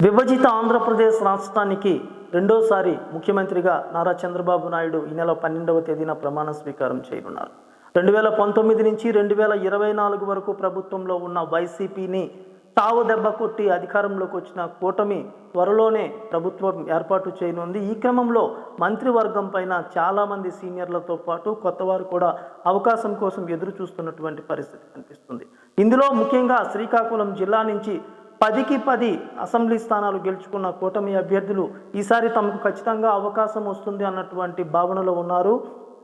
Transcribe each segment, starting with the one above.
విభజిత ఆంధ్రప్రదేశ్ రాష్ట్రానికి రెండోసారి ముఖ్యమంత్రిగా నారా చంద్రబాబు నాయుడు ఈ నెల పన్నెండవ తేదీన ప్రమాణ స్వీకారం చేయనున్నారు. రెండు వేల పంతొమ్మిది నుంచి రెండు వేల ఇరవై నాలుగు వరకు ప్రభుత్వంలో ఉన్న వైసీపీని తావు దెబ్బ కొట్టి అధికారంలోకి వచ్చిన కూటమి త్వరలోనే ప్రభుత్వం ఏర్పాటు చేయనుంది. ఈ క్రమంలో మంత్రివర్గం పైన చాలామంది సీనియర్లతో పాటు కొత్తవారు కూడా అవకాశం కోసం ఎదురు చూస్తున్నటువంటి పరిస్థితి కనిపిస్తుంది. ఇందులో ముఖ్యంగా శ్రీకాకుళం జిల్లా నుంచి పదికి పది అసెంబ్లీ స్థానాలు గెలుచుకున్న కూటమి అభ్యర్థులు ఈసారి తమకు ఖచ్చితంగా అవకాశం వస్తుంది అన్నటువంటి భావనలో ఉన్నారు.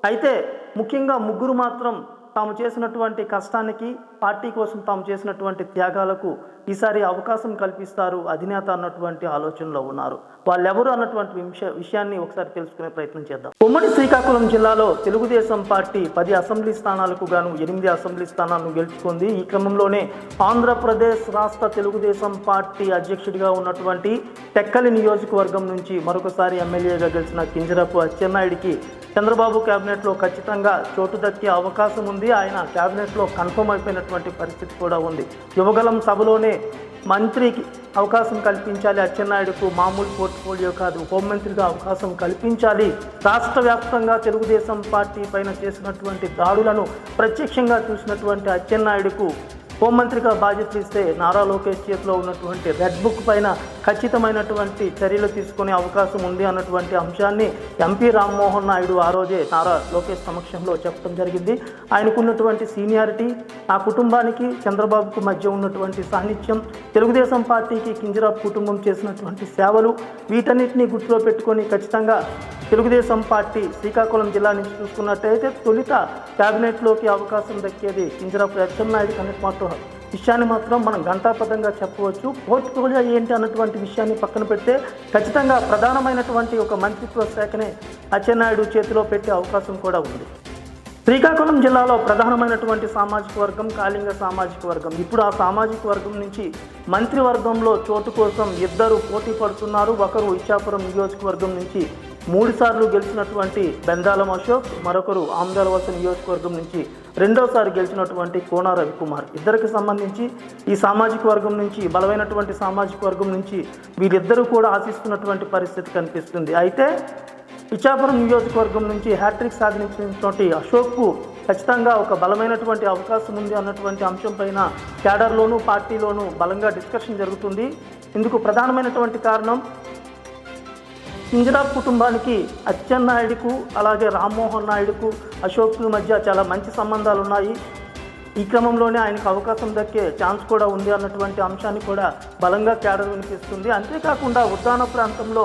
అయితే ముఖ్యంగా ముగ్గురు మాత్రం తాము చేసినటువంటి కష్టానికి పార్టీ కోసం తాము చేసినటువంటి త్యాగాలకు ఈసారి అవకాశం కల్పిస్తారు అధినేత అన్నటువంటి ఆలోచనలో ఉన్నారు. వాళ్ళెవరు అన్నటువంటి విషయ విషయాన్ని ఒకసారి తెలుసుకునే ప్రయత్నం చేద్దాం. ఉమ్మడి శ్రీకాకుళం జిల్లాలో తెలుగుదేశం పార్టీ పది అసెంబ్లీ స్థానాలకు గాను ఎనిమిది అసెంబ్లీ స్థానాలను గెలుచుకుంది. ఈ క్రమంలోనే ఆంధ్రప్రదేశ్ రాష్ట్ర తెలుగుదేశం పార్టీ అధ్యక్షుడిగా ఉన్నటువంటి టెక్కలి నియోజకవర్గం నుంచి మరొకసారి ఎమ్మెల్యేగా గెలిచిన కింజరపు అచ్చెన్నాయుడికి చంద్రబాబు కేబినెట్లో ఖచ్చితంగా చోటు దక్కే అవకాశం ఉంది. ఆయన క్యాబినెట్లో కన్ఫర్మ్ అయిపోయినటువంటి పరిస్థితి కూడా ఉంది. యువగలం సభలోనే మంత్రికి అవకాశం కల్పించాలి. అచ్చెన్నాయుడుకు మామూలు పోర్ట్ఫోలియో కాదు హోంమంత్రిగా అవకాశం కల్పించాలి. రాష్ట్ర వ్యాప్తంగా తెలుగుదేశం పార్టీ పైన చేసినటువంటి దాడులను ప్రత్యక్షంగా చూసినటువంటి అచ్చెన్నాయుడుకు హోంమంత్రిగా బాధ్యతలు ఇస్తే నారా లోకేష్ చేతిలో ఉన్నటువంటి రెడ్ బుక్ పైన ఖచ్చితమైనటువంటి చర్యలు తీసుకునే అవకాశం ఉంది అన్నటువంటి అంశాన్ని ఎంపీ రామ్మోహన్ నాయుడు ఆ రోజే నారా లోకేష్ సమక్షంలో చెప్పడం జరిగింది. ఆయనకున్నటువంటి సీనియారిటీ ఆ కుటుంబానికి చంద్రబాబుకు మధ్య ఉన్నటువంటి సాన్నిధ్యం తెలుగుదేశం పార్టీకి కింజరాబ్ కుటుంబం చేసినటువంటి సేవలు వీటన్నిటిని గుర్తులో పెట్టుకొని ఖచ్చితంగా తెలుగుదేశం పార్టీ శ్రీకాకుళం జిల్లా నుంచి చూసుకున్నట్టయితే తొలిత క్యాబినెట్లోకి అవకాశం దక్కేది కింజరాపు అచ్చెన్నాయుడు కనుక మాత్రం విషయాన్ని మాత్రం మనం ఘంటాపథంగా చెప్పవచ్చు. పోర్ట్ఫోలియో ఏంటి అన్నటువంటి విషయాన్ని పక్కన పెడితే ఖచ్చితంగా ప్రధానమైనటువంటి ఒక మంత్రిత్వ శాఖనే అచ్చెన్నాయుడు చేతిలో పెట్టే అవకాశం కూడా ఉంది. శ్రీకాకుళం జిల్లాలో ప్రధానమైనటువంటి సామాజిక వర్గం కాళింగ సామాజిక వర్గం. ఇప్పుడు ఆ సామాజిక వర్గం నుంచి మంత్రివర్గంలో చోటు కోసం ఇద్దరు పోటీ పడుతున్నారు. ఒకరు ఇచ్చాపురం నియోజకవర్గం నుంచి మూడుసార్లు గెలిచినటువంటి బెందాలం అశోక్ మరొకరు ఆమ్దాలవలస నియోజకవర్గం నుంచి రెండోసారి గెలిచినటువంటి కోన రవికుమార్. ఇద్దరికి సంబంధించి ఈ సామాజిక వర్గం నుంచి బలమైనటువంటి సామాజిక వర్గం నుంచి వీరిద్దరూ కూడా ఆశిస్తున్నటువంటి పరిస్థితి కనిపిస్తుంది. అయితే ఇచ్చాపురం నియోజకవర్గం నుంచి హ్యాట్రిక్ సాధించినటువంటి అశోక్కు ఖచ్చితంగా ఒక బలమైనటువంటి అవకాశం ఉంది అన్నటువంటి అంశం పైన క్యాడర్లోనూ పార్టీలోనూ బలంగా డిస్కషన్ జరుగుతుంది. ఇందుకు ప్రధానమైనటువంటి కారణం ఇందిరా కుటుంబానికి అచ్చెన్నాయుడుకు అలాగే రామ్మోహన్ నాయుడుకు అశోక్ మధ్య చాలా మంచి సంబంధాలు ఉన్నాయి ఈ క్రమంలోనే ఆయనకు అవకాశం దక్కే ఛాన్స్ కూడా ఉంది అన్నటువంటి అంశాన్ని కూడా బలంగా కేడర్ వినిపిస్తుంది. అంతేకాకుండా ఉద్దాన ప్రాంతంలో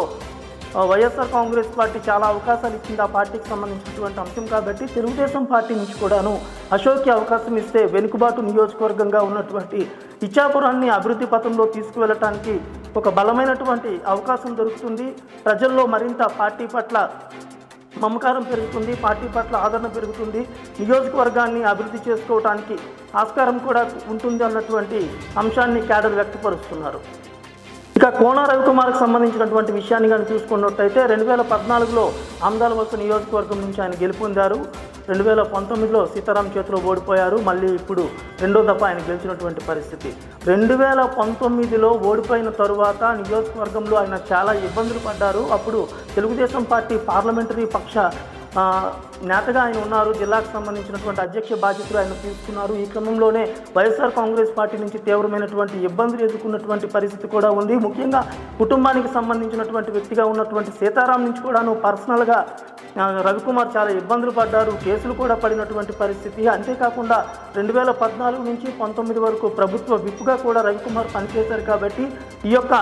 వైఎస్ఆర్ కాంగ్రెస్ పార్టీ చాలా అవకాశాలు ఇచ్చింది. ఆ పార్టీకి సంబంధించినటువంటి అంశం కాబట్టి తెలుగుదేశం పార్టీ నుంచి కూడాను అశోక్కి అవకాశం ఇస్తే వెనుకబాటు నియోజకవర్గంగా ఉన్నటువంటి ఇచ్చాపురాన్ని అభివృద్ధి పథంలో తీసుకువెళ్ళటానికి ఒక బలమైనటువంటి అవకాశం దొరుకుతుంది. ప్రజల్లో మరింత పార్టీ పట్ల మమకారం పెరుగుతుంది. పార్టీ పట్ల ఆదరణ పెరుగుతుంది. నియోజకవర్గాన్ని అభివృద్ధి చేసుకోవడానికి ఆస్కారం కూడా ఉంటుంది అన్నటువంటి అంశాన్ని క్యాడర్ వ్యక్తపరుస్తున్నారు. ఇక కోన రవికుమార్కి సంబంధించినటువంటి విషయాన్ని కానీ చూసుకున్నట్టయితే రెండు వేల పద్నాలుగులో ఆమ్దాల వలస నియోజకవర్గం నుంచి ఆయన గెలుపొందారు. రెండు వేల పంతొమ్మిదిలో సీతారాం చేతిలో ఓడిపోయారు. మళ్ళీ ఇప్పుడు రెండో దఫ ఆయన గెలిచినటువంటి పరిస్థితి. రెండు వేల పంతొమ్మిదిలో ఓడిపోయిన తరువాత నియోజకవర్గంలో ఆయన చాలా ఇబ్బందులు పడ్డారు. అప్పుడు తెలుగుదేశం పార్టీ పార్లమెంటరీ పక్ష నేతగా ఆయన ఉన్నారు. జిల్లాకు సంబంధించినటువంటి అధ్యక్ష బాధ్యతలు ఆయన తీసుకున్నారు. ఈ క్రమంలోనే వైఎస్ఆర్ కాంగ్రెస్ పార్టీ నుంచి తీవ్రమైనటువంటి ఇబ్బందులు ఎదుర్కొన్నటువంటి పరిస్థితి కూడా ఉంది. ముఖ్యంగా కుటుంబానికి సంబంధించినటువంటి వ్యక్తిగా ఉన్నటువంటి సీతారాం నుంచి కూడాను పర్సనల్గా రవికుమార్ చాలా ఇబ్బందులు పడ్డారు. కేసులు కూడా పడినటువంటి పరిస్థితి. అంతేకాకుండా రెండు వేల పద్నాలుగు నుంచి పంతొమ్మిది వరకు ప్రభుత్వ విప్పుగా కూడా రవికుమార్ పనిచేశారు కాబట్టి ఈ యొక్క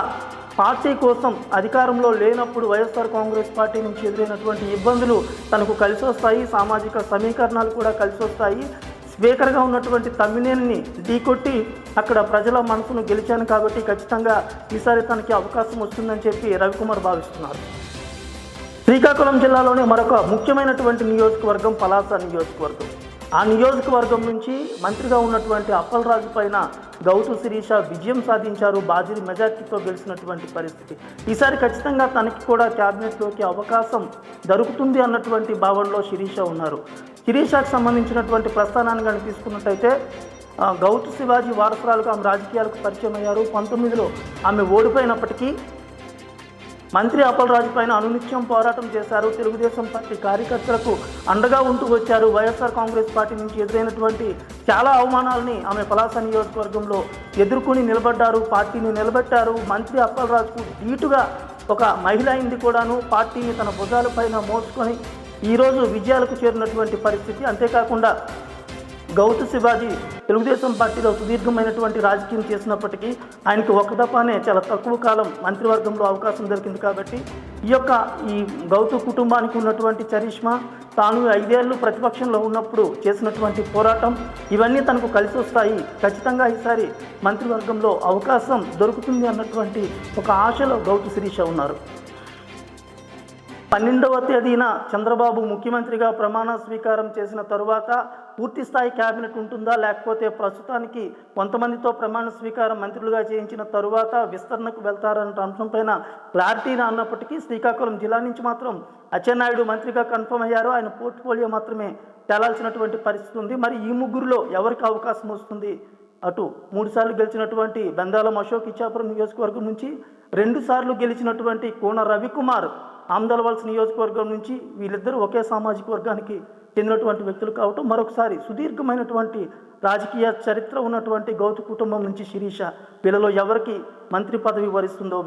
పార్టీ కోసం అధికారంలో లేనప్పుడు వైఎస్ఆర్ కాంగ్రెస్ పార్టీ నుంచి ఎదురైనటువంటి ఇబ్బందులు తనకు కలిసి వస్తాయి. సామాజిక సమీకరణాలు కూడా కలిసి వస్తాయి. స్పీకర్గా ఉన్నటువంటి తమ్మినేనిని ఢీకొట్టి అక్కడ ప్రజల మనసును గెలిచాను కాబట్టి ఖచ్చితంగా ఈసారి తనకి అవకాశం వస్తుందని చెప్పి రవికుమార్ భావిస్తున్నారు. శ్రీకాకుళం జిల్లాలోనే మరొక ముఖ్యమైనటువంటి నియోజకవర్గం పలాస నియోజకవర్గం. ఆ నియోజకవర్గం నుంచి మంత్రిగా ఉన్నటువంటి అప్పలరాజు పైన గౌతు శిరీష విజయం సాధించారు. బాజీ మెజార్టీతో గెలిచినటువంటి పరిస్థితి. ఈసారి ఖచ్చితంగా తనకి కూడా క్యాబినెట్లోకి అవకాశం దొరుకుతుంది అన్నటువంటి భావనలో శిరీష ఉన్నారు. శిరీషకు సంబంధించినటువంటి ప్రస్థానాన్ని కానీ తీసుకున్నట్టయితే గౌతు శివాజీ వారసురాలుగా ఆమె రాజకీయాలకు పరిచయం అయ్యారు పంతొమ్మిదిలో ఆమె ఓడిపోయినప్పటికీ మంత్రి అప్పలరాజు పైన అనునిత్యం పోరాటం చేశారు. తెలుగుదేశం పార్టీ కార్యకర్తలకు అండగా ఉంటూ వచ్చారు. వైఎస్ఆర్ కాంగ్రెస్ పార్టీ నుంచి ఎదురైనటువంటి చాలా అవమానాలని ఆమె పలాస నియోజకవర్గంలో ఎదుర్కొని నిలబడ్డారు. పార్టీని నిలబెట్టారు. మంత్రి అప్పలరాజుకు ధీటుగా ఒక మహిళ అయింది కూడాను. పార్టీని తన భుజాలపైన మోసుకొని ఈరోజు విజయాలకు చేరినటువంటి పరిస్థితి. అంతేకాకుండా గౌతు శివాజీ తెలుగుదేశం పార్టీలో సుదీర్ఘమైనటువంటి రాజకీయం చేసినప్పటికీ ఆయనకి ఒక దఫానే చాలా తక్కువ కాలం మంత్రివర్గంలో అవకాశం దొరికింది కాబట్టి ఈ యొక్క ఈ గౌతు కుటుంబానికి ఉన్నటువంటి చరిష్మా తాను ఐదేళ్ళు ప్రతిపక్షంలో ఉన్నప్పుడు చేసినటువంటి పోరాటం ఇవన్నీ తనకు కలిసి వస్తాయి. ఖచ్చితంగా ఈసారి మంత్రివర్గంలో అవకాశం దొరుకుతుంది అన్నటువంటి ఒక ఆశలో గౌతు శిరీష ఉన్నారు. పన్నెండవ తేదీన చంద్రబాబు ముఖ్యమంత్రిగా ప్రమాణ స్వీకారం చేసిన తరువాత పూర్తి స్థాయి కేబినెట్ ఉంటుందా? లేకపోతే ప్రస్తుతానికి కొంతమందితో ప్రమాణ స్వీకారం మంత్రులుగా చేయించిన తరువాత విస్తరణకు వెళ్తారన్న అంశంపైన క్లారిటీ అన్నప్పటికీ శ్రీకాకుళం జిల్లా నుంచి మాత్రం అచ్చెన్నాయుడు మంత్రిగా కన్ఫర్మ్ అయ్యారు. ఆయన పోర్ట్ఫోలియో మాత్రమే తేలాల్సినటువంటి పరిస్థితి ఉంది. మరి ఈ ముగ్గురులో ఎవరికి అవకాశం వస్తుంది? అటు మూడుసార్లు గెలిచినటువంటి బెందాలం అశోక్ ఇచ్చాపురం నియోజకవర్గం నుంచి రెండుసార్లు గెలిచినటువంటి కోన రవికుమార్ ఆమ్దలవలస నియోజకవర్గం నుంచి వీళ్ళిద్దరూ ఒకే సామాజిక వర్గానికి చెందినటువంటి వ్యక్తులు కావటం. మరొకసారి సుదీర్ఘమైనటువంటి రాజకీయ చరిత్ర ఉన్నటువంటి గౌతు కుటుంబం నుంచి శిరీష వీళ్ళలో ఎవరికి మంత్రి పదవి వరిస్తుందో